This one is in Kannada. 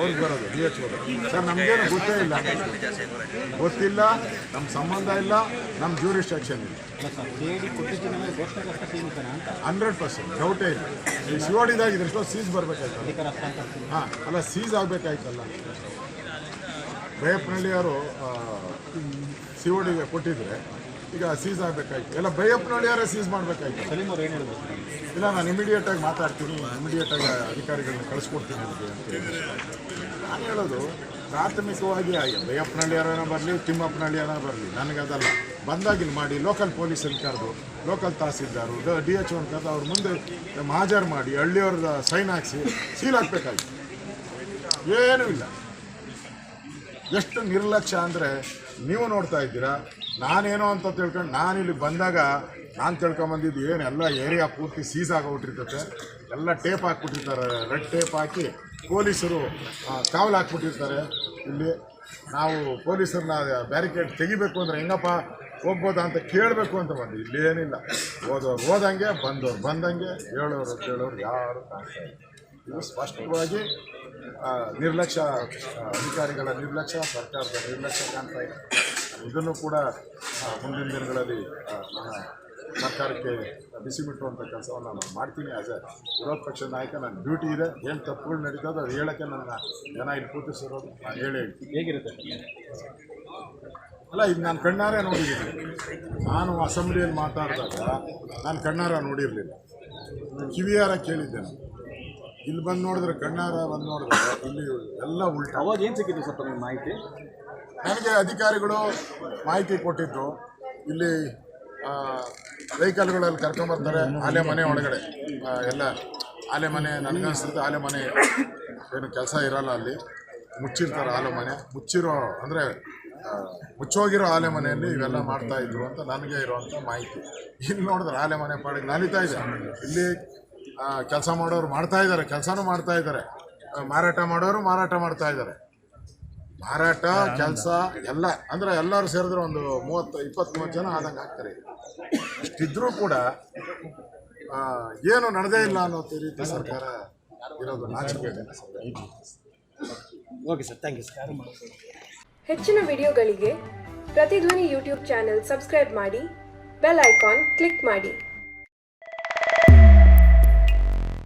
ಅವ್ರಿಗೆ ಬರೋದು ಡಿ ಎಚ್ ಸರ್, ನಮಗೇನು ಗೊತ್ತೇ ಇಲ್ಲ. ಗೊತ್ತಿಲ್ಲ ನಮ್ಮ ಸಂಬಂಧ ಇಲ್ಲ ನಮ್ಮ ಜ್ಯೂರಿಸ್ಟ್ರಕ್ಷನ್ ಇಲ್ಲ. ಹಂಡ್ರೆಡ್ ಪರ್ಸೆಂಟ್ ಡೌಟೇ ಇಲ್ಲ. ಈ ಶಿವಡಿದಾಗ ಎಷ್ಟೋ ಸೀಸ್ ಬರಬೇಕಾಯ್ತು ಹಾಂ, ಅಲ್ಲ ಸೀಸ್ ಆಗಬೇಕಾಯ್ತಲ್ಲ. ರೇಪ್ನಳ್ಳಿಯವರು ಸಿ ಓಡಿಗೆ ಕೊಟ್ಟಿದ್ರೆ ಈಗ ಸೀಸ್ ಆಗಬೇಕಾಯ್ತು. ಎಲ್ಲ ಬೈಯಪ್ಪನಹಳ್ಳಿಯವರೇ ಸೀಸ್ ಮಾಡಬೇಕಾಯ್ತು. ಸಲೀಮ್ ಅವ್ರು ಏನು ಹೇಳಬೇಕು ಇಲ್ಲ ನಾನು ಇಮಿಡಿಯೇಟ್ ಆಗಿ ಮಾತಾಡ್ತೀನಿ. ಇಮಿಡಿಯೇಟ್ ಆಗಿ ಅಧಿಕಾರಿಗಳನ್ನ ಕಳಿಸ್ಕೊಡ್ತೀನಿ ಅಂತ ನಾನು ಹೇಳೋದು ಪ್ರಾಥಮಿಕವಾಗಿ ಬೈಯಪ್ಪನಹಳ್ಳಿಯವರನ್ನ ಬರಲಿ ತಿಮ್ಮಪ್ಪನಹಳ್ಳಿಯವರ ಬರಲಿ ನನಗೆ ಅದಲ್ಲ. ಬಂದಾಗ ಇಲ್ಲಿ ಮಾಡಿ ಲೋಕಲ್ ಪೊಲೀಸಲ್ಲಿ ಕರೆದು local tahsildar D H one ಕರೆದು ಅವ್ರ ಮುಂದೆ ಹಾಜರು ಮಾಡಿ ಹಳ್ಳಿಯವ್ರದ ಸೈನ್ ಹಾಕ್ಸಿ ಸೀಲ್ ಹಾಕ್ಬೇಕಾಯ್ತು ಏನೂ ಇಲ್ಲ. ಎಷ್ಟು ನಿರ್ಲಕ್ಷ್ಯ ಅಂದರೆ ನೀವು ನೋಡ್ತಾ ಇದ್ದೀರಾ, ನಾನೇನೋ ಅಂತ ತಿಳ್ಕೊಂಡು ಇಲ್ಲಿ ಬಂದಾಗ ನಾನು ತಿಳ್ಕೊಂಬಂದಿದ್ದು ಏನು ಎಲ್ಲ ಏರಿಯಾ ಪೂರ್ತಿ ಸೀಸ್ ಆಗೋಗ್ಬಿಟ್ಟಿರ್ತೈತೆ. ಎಲ್ಲ ಟೇಪ್ ಹಾಕ್ಬಿಟ್ಟಿರ್ತಾರೆ ರೆಡ್ ಟೇಪ್ ಹಾಕಿ ಪೊಲೀಸರು ಕಾವಲು ಹಾಕ್ಬಿಟ್ಟಿರ್ತಾರೆ. ಇಲ್ಲಿ ನಾವು ಪೊಲೀಸರನ್ನ ಬ್ಯಾರಿಕೇಡ್ ತೆಗಿಬೇಕು ಅಂದರೆ ಹೆಂಗಪ್ಪ ಹೋಗ್ಬೋದಾ ಅಂತ ಕೇಳಬೇಕು ಅಂತ ಬಂದು ಇಲ್ಲಿ ಏನಿಲ್ಲ. ಹೋದವ್ರು ಹೋದಂಗೆ, ಬಂದವ್ರು ಬಂದಂಗೆ, ಹೇಳೋರು ಕೇಳೋರು ಯಾರು ಕಾಣ್ತಾ ಇಲ್ಲ. ಇದು ಸ್ಪಷ್ಟವಾಗಿ ನಿರ್ಲಕ್ಷ್ಯ ಅಧಿಕಾರಿಗಳ ನಿರ್ಲಕ್ಷ್ಯ ಸರ್ಕಾರದ ನಿರ್ಲಕ್ಷ್ಯ ಕಾಣ್ತಾ ಇದೆ. ಇದನ್ನು ಕೂಡ ಮುಂದಿನ ದಿನಗಳಲ್ಲಿ ನನ್ನ ಸರ್ಕಾರಕ್ಕೆ ಬಿಸಿ ಬಿಟ್ಟುವಂಥ ಕೆಲಸವನ್ನು ನಾನು ಮಾಡ್ತೀನಿ. ಆಸ್ ಎ ವಿರೋಧ ಪಕ್ಷದ ನಾಯಕ ನನ್ನ ಡ್ಯೂಟಿ ಇದೆ. ಏನು ತಪ್ಪುಗಳು ನಡೀತದೆ ಅದು ಹೇಳೋಕ್ಕೆ ನನ್ನ ಜನ ಇಲ್ಲಿ ಕೂತಿಸಿರೋದು. ನಾನು ಹೇಳಿ ಹೇಳ್ತೀನಿ. ಹೇಗಿರುತ್ತೆ? ಅಲ್ಲ ಇದು ನಾನು ಕಣ್ಣಾರೆ ನೋಡಿದ್ದೀನಿ. ನಾನು ಅಸೆಂಬ್ಲಿಯಲ್ಲಿ ಮಾತಾಡಿದಾಗ ನಾನು ಕಣ್ಣಾರ ನೋಡಿರಲಿಲ್ಲ. ಕಿವಿಯಾರ ಕೇಳಿದ್ದೆ ನಾನು. ಇಲ್ಲಿ ಬಂದು ನೋಡಿದ್ರೆ ಕಣ್ಣಾರ ಬಂದು ನೋಡಿದ್ರೆ ಇಲ್ಲಿ ಎಲ್ಲ ಉಲ್ಟ. ಅವಾಗ ಏನು ಸಿಕ್ಕಿತ್ತು ಸ್ವಲ್ಪ ನಿಮ್ಮ ಮಾಹಿತಿ? ನನಗೆ ಅಧಿಕಾರಿಗಳು ಮಾಹಿತಿ ಕೊಟ್ಟಿದ್ದು ಇಲ್ಲಿ ವೆಹಿಕಲ್ಗಳಲ್ಲಿ ಕರ್ಕೊಂಬರ್ತಾರೆ ಆಲೆ ಮನೆ ಒಳಗಡೆ. ಆ, ಎಲ್ಲ ಆಲೆ ಮನೆ ನನಗನ್ಸುತ್ತೆ ಆಲೆ ಮನೆ ಏನು ಕೆಲಸ ಇರಲ್ಲ ಅಲ್ಲಿ. ಮುಚ್ಚಿರ್ತಾರೆ ಆಲೆ ಮನೆ. ಮುಚ್ಚಿರೋ ಅಂದರೆ ಮುಚ್ಚೋಗಿರೋ ಆಲೆ ಮನೆಯಲ್ಲಿ ಇವೆಲ್ಲ ಮಾಡ್ತಾ ಇದ್ರು ಅಂತ ನನಗೆ ಇರುವಂಥ ಮಾಹಿತಿ. ಇಲ್ಲಿ ನೋಡಿದ್ರೆ ಆಲೆ ಮನೆ ಪಾಡಿಗೆ ನಲಿತಾ ಇದೆ. ಇಲ್ಲಿ ಕೆಲಸ ಮಾಡೋರು ಮಾಡ್ತಾ ಇದ್ದಾರೆ ಕೆಲಸನೂ ಮಾಡ್ತಾ ಇದ್ದಾರೆ. ಮಾರಾಟ ಮಾಡೋರು ಮಾರಾಟ ಮಾಡ್ತಾ ಇದ್ದಾರೆ. ಮಾರಾಟ ಕೆಲಸ ಎಲ್ಲ ಅಂದರೆ ಎಲ್ಲರೂ ಸೇರಿದ್ರೆ ಒಂದು ಮೂವತ್ತು ಇಪ್ಪತ್ತು ಮೂವತ್ತು ಜನ ಆದಂಗೆ ಆಗ್ತಾರೆ. ಅಷ್ಟಿದ್ರೂ ಕೂಡ ಆ, ಏನು ನಡೆದೇ ಇಲ್ಲ ಅನ್ನೋ ರೀತಿ ಸರ್ಕಾರ ಇರೋದು okay sir thank you sir ಹೆಚ್ಚಿನ ವಿಡಿಯೋಗಳಿಗೆ ಪ್ರತಿಧ್ವನಿ ಯೂಟ್ಯೂಬ್ ಚಾನೆಲ್ ಸಬ್ಸ್ಕ್ರೈಬ್ ಮಾಡಿ ಬೆಲ್ ಐಕಾನ್ ಕ್ಲಿಕ್ ಮಾಡಿ.